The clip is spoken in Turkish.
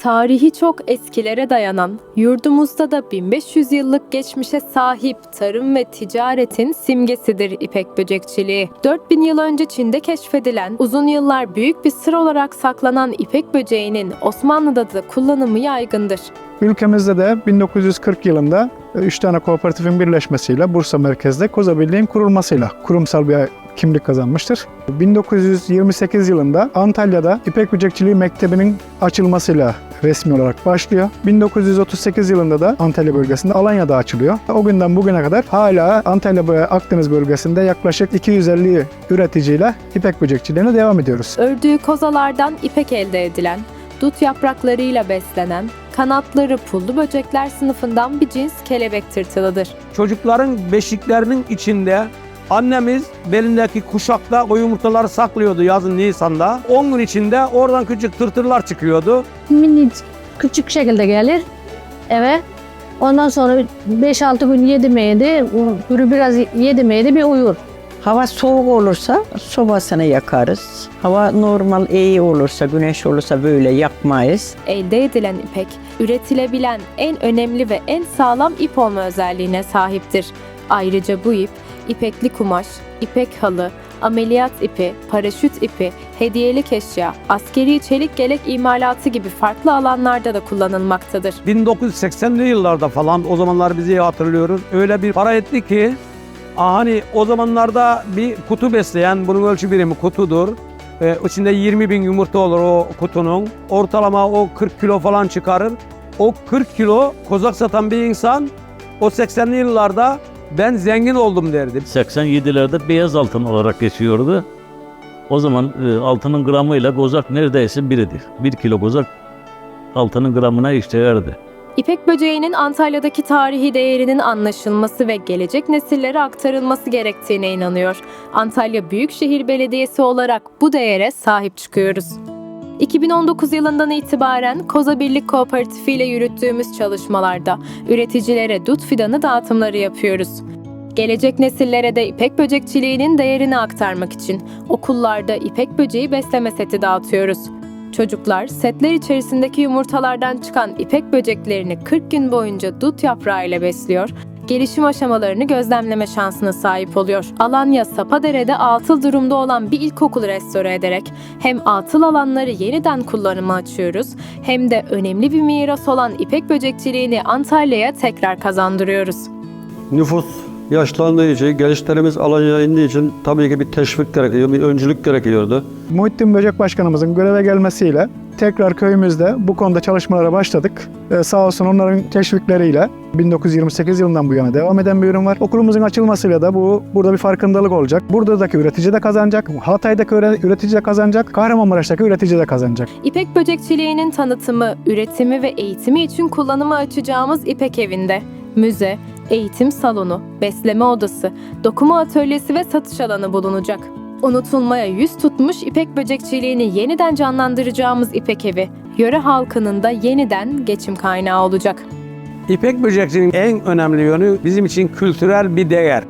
Tarihi çok eskilere dayanan, yurdumuzda da 1500 yıllık geçmişe sahip tarım ve ticaretin simgesidir ipek böcekçiliği. 4000 yıl önce Çin'de keşfedilen, uzun yıllar büyük bir sır olarak saklanan ipek böceğinin Osmanlı'da da kullanımı yaygındır. Ülkemizde de 1940 yılında 3 tane kooperatifin birleşmesiyle Bursa merkezde Koza Birliği'nin kurulmasıyla kurumsal bir kimlik kazanmıştır. 1928 yılında Antalya'da İpek Böcekçiliği Mektebi'nin açılmasıyla resmi olarak başlıyor. 1938 yılında da Antalya bölgesinde Alanya'da açılıyor. O günden bugüne kadar hala Antalya ve Akdeniz bölgesinde yaklaşık 250 üreticiyle ipek böcekçiliğine devam ediyoruz. Ördüğü kozalardan ipek elde edilen, dut yapraklarıyla beslenen, kanatları pullu böcekler sınıfından bir cins kelebek tırtılıdır. Çocukların beşiklerinin içinde annemiz belindeki kuşakta o yumurtaları saklıyordu yazın Nisan'da. 10 gün içinde oradan küçük tırtırlar çıkıyordu. minicik küçük şekilde gelir eve. Ondan sonra 5-6 gün yedi meydi, ürü biraz yedi meydi bir uyur. Hava soğuk olursa sobasını yakarız. Hava normal iyi olursa, güneş olursa böyle yakmayız. Elde edilen ipek, üretilebilen en önemli ve en sağlam ip olma özelliğine sahiptir. Ayrıca bu ip, ipekli kumaş, ipek halı, ameliyat ipi, paraşüt ipi, hediyelik eşya, askeri çelik gelek imalatı gibi farklı alanlarda da kullanılmaktadır. 1980'li yıllarda falan o zamanlar bizi hatırlıyoruz. Öyle bir para etti ki hani o zamanlarda bir kutu besleyen bunun ölçü birimi kutudur. Ee, içinde 20 bin yumurta olur o kutunun. Ortalama o 40 kilo falan çıkarır. O 40 kilo kozak satan bir insan o 80'li yıllarda ben zengin oldum derdi. 87'lerde beyaz altın olarak geçiyordu. O zaman e, altının gramıyla gozak neredeyse biridir. Bir kilo gozak altının gramına işlerdi. İpek böceğinin Antalya'daki tarihi değerinin anlaşılması ve gelecek nesillere aktarılması gerektiğine inanıyor. Antalya Büyükşehir Belediyesi olarak bu değere sahip çıkıyoruz. 2019 yılından itibaren Koza Birlik Kooperatifi ile yürüttüğümüz çalışmalarda üreticilere dut fidanı dağıtımları yapıyoruz. Gelecek nesillere de ipek böcekçiliğinin değerini aktarmak için okullarda ipek böceği besleme seti dağıtıyoruz. Çocuklar setler içerisindeki yumurtalardan çıkan ipek böceklerini 40 gün boyunca dut yaprağı ile besliyor, gelişim aşamalarını gözlemleme şansına sahip oluyor. Alanya Sapadere'de atıl durumda olan bir ilkokulu restore ederek hem atıl alanları yeniden kullanıma açıyoruz hem de önemli bir miras olan ipek böcekçiliğini Antalya'ya tekrar kazandırıyoruz. Nüfus yaşlandığı için, gençlerimiz Alanya'ya indiği için tabii ki bir teşvik gerekiyor, bir öncülük gerekiyordu. Muhittin Böcek Başkanımızın göreve gelmesiyle tekrar köyümüzde bu konuda çalışmalara başladık. Ee, sağ olsun onların teşvikleriyle 1928 yılından bu yana devam eden bir ürün var. Okulumuzun açılmasıyla da bu burada bir farkındalık olacak. Buradaki üretici de kazanacak, Hatay'daki üretici de kazanacak, Kahramanmaraş'taki üretici de kazanacak. İpek böcekçiliğinin tanıtımı, üretimi ve eğitimi için kullanıma açacağımız İpek Evi'nde müze, eğitim salonu, besleme odası, dokuma atölyesi ve satış alanı bulunacak. Unutulmaya yüz tutmuş İpek böcekçiliğini yeniden canlandıracağımız İpek Evi, yöre halkının da yeniden geçim kaynağı olacak. İpek böcekçiliğinin en önemli yönü bizim için kültürel bir değer.